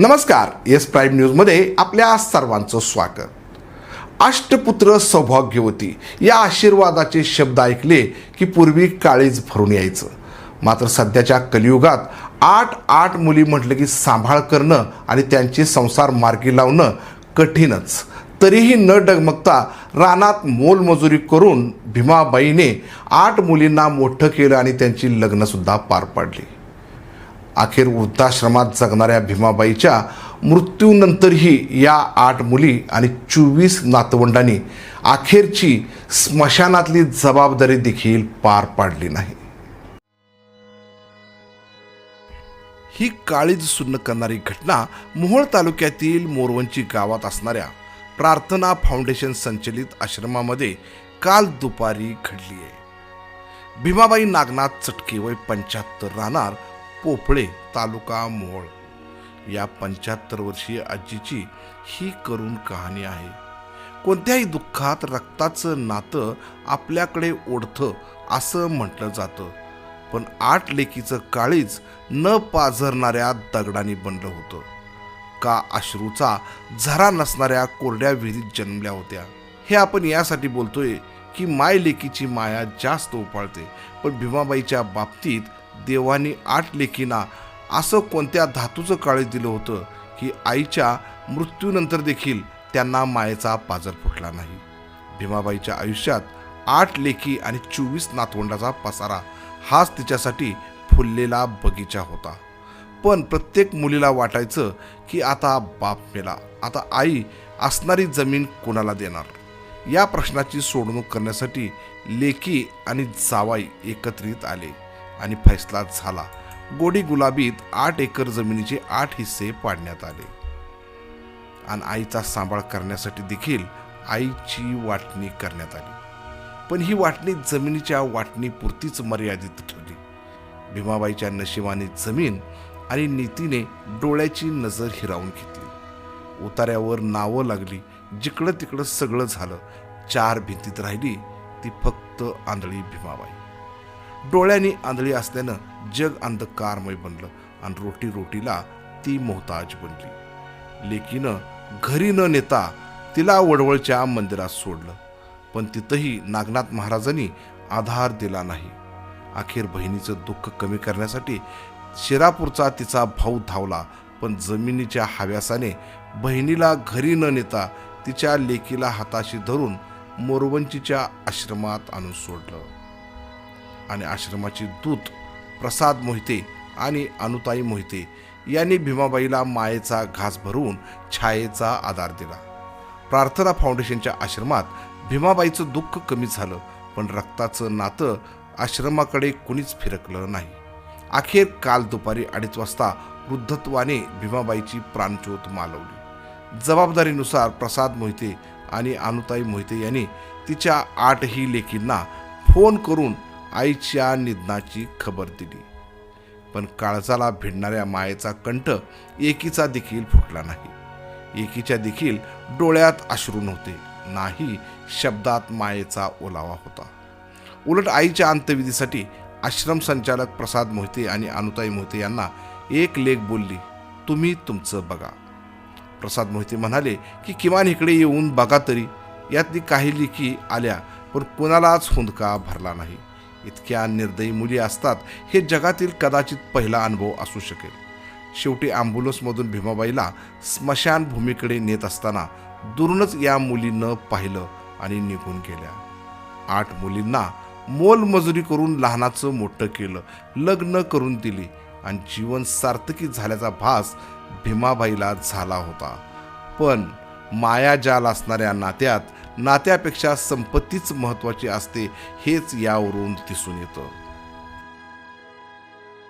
नमस्कार yes prime न्यूजमध्ये आपल्या सर्वांचं स्वागत. अष्टपुत्र सौभाग्यवती या आशीर्वादाचे शब्द ऐकले की पूर्वी काळीज भरून यायचं. मात्र सध्याच्या कलियुगात आठ आठ मुली म्हटलं की सांभाळ करणं आणि त्यांचे संसार मार्गी लावणं कठीणच. तरीही न डगमगता रानात मोलमजुरी करून भीमाबाईने आठ मुलींना मोठं केलं आणि त्यांची लग्नसुद्धा पार पाडली. अखेर वृद्धाश्रमात जगणाऱ्या भीमाबाईच्या मृत्यूनंतरही या आठ मुली आणि चोवीस नातवंडांनी अखेरची स्मशानातली जबाबदारी देखील पार पाडली नाही. ही काळीज सुन्न करणारी घटना मोहोळ तालुक्यातील मोरवंची गावात असणाऱ्या प्रार्थना फाउंडेशन संचलित आश्रमामध्ये काल दुपारी घडली आहे भीमाबाई नागनाथ चटके वय पंच्याहत्तर राहणार पोपळे तालुका मोहोळ. या पंच्याहत्तर वर्षीय आजीची ही करून कहाणी आहे. कोणत्याही दुःखात रक्ताचं नातं आपल्याकडे ओढतं असं म्हटलं जातं. पण आठ लेकीचं काळीज न पाझरणाऱ्या दगडाने बनलं होतं. का अश्रूचा झरा नसणाऱ्या कोरड्या विहिरीत जन्मल्या होत्या? हे आपण यासाठी बोलतोय की माय लेकीची माया जास्त उपाळते पण भीमाबाईच्या बाबतीत देवाने आठ लेखीना असं कोणत्या धातूचं काळीज दिलं होतं की आईच्या मृत्यूनंतर देखील त्यांना मायेचा पाजर फुटला नाही. भीमाबाईच्या आयुष्यात आठ लेखी आणि चोवीस नातवंडाचा पसारा हाच तिच्यासाठी फुललेला बगीचा होता. पण प्रत्येक मुलीला वाटायचं की आता बाप मेला आता आई असणारी जमीन कोणाला देणार? या प्रश्नाची सोडवणूक करण्यासाठी लेकी आणि जावाई एकत्रित आले. आणि फैसला झाला. गोडी गुलाबीत आठ एकर जमिनीचे आठ हिस्से पाडण्यात आले. आणि आईचा सांभाळ करण्यासाठी देखील आईची वाटणी करण्यात आली. पण ही वाटणी जमिनीच्या वाटणीपुरतीच मर्यादित ठेवली भीमाबाईच्या नशिबाने जमीन आणि नीतीने डोळ्याची नजर हिरावून घेतली. उतार्यावर नावं लागली. जिकडं तिकडं सगळं झालं. चार भिंतीत राहिली. ती फक्त आंधळी भीमाबाई. डोळ्यांनी आंधळी असल्यानं जग अंधकारमय बनलं आणि रोटी रोटीला ती मोहताज बनली. लेकीनं घरी न नेता तिला वडवळच्या मंदिरात सोडलं. पण तिथंही नागनाथ महाराजांनी आधार दिला नाही. अखेर बहिणीचं दुःख कमी करण्यासाठी शिरापूरचा तिचा भाऊ धावला पण जमिनीच्या हव्यासाने बहिणीला घरी न नेता तिच्या लेकीला हाताशी धरून मोरवंचीच्या आश्रमात आणून सोडलं. आणि आश्रमाची दूत प्रसाद मोहिते आणि अनुताई मोहिते यांनी भीमाबाईला मायेचा घास भरून छायेचा आधार दिला. प्रार्थना फाउंडेशनच्या आश्रमात भीमाबाईचं दुःख कमी झालं पण रक्ताचं नातं आश्रमाकडे कुणीच फिरकलं नाही. अखेर काल दुपारी अडीच वाजता वृद्धत्वाने भीमाबाईची प्राणज्योत मालवली. जबाबदारीनुसार प्रसाद मोहिते आणि अनुताई मोहिते यांनी तिच्या आठही लेकींना फोन करून आईच्या निधनाची खबर दिली. पण काळजाला भिडणाऱ्या मायेचा कंठ एकीचा देखील फुटला नाही. एकीच्या देखील डोळ्यात अश्रू नव्हते. नाही शब्दात मायेचा ओलावा होता. उलट आईच्या अंत्यविधीसाठी आश्रम संचालक प्रसाद मोहिते आणि अनुताई मोहिते यांना एक लेख बोलली तुम्ही तुमचं बघा. प्रसाद मोहिते म्हणाले की किमान इकडे येऊन बघा तरी. यातली काही लेखी आल्या पण कुणालाच हुंदका भरला नाही. इतक्या निर्दयी मुली असतात हे जगातील कदाचित पहिला अनुभव असू शकेल. शेवटी ॲम्ब्युलन्समधून भीमाबाईला स्मशानभूमीकडे नेत असताना दुरूनच या मुलीनं पाहिलं आणि निघून गेल्या. आठ मुलींना मोलमजुरी करून लहानाचं मोठं केलं लग्न करून दिली आणि जीवन सार्थकी झाल्याचा भास भीमाबाईला झाला होता. पण मायाजाल असणाऱ्या नात्यात नात्यापेक्षा संपत्तीच महत्त्वाची असते हेच यावरून दिसून येतं.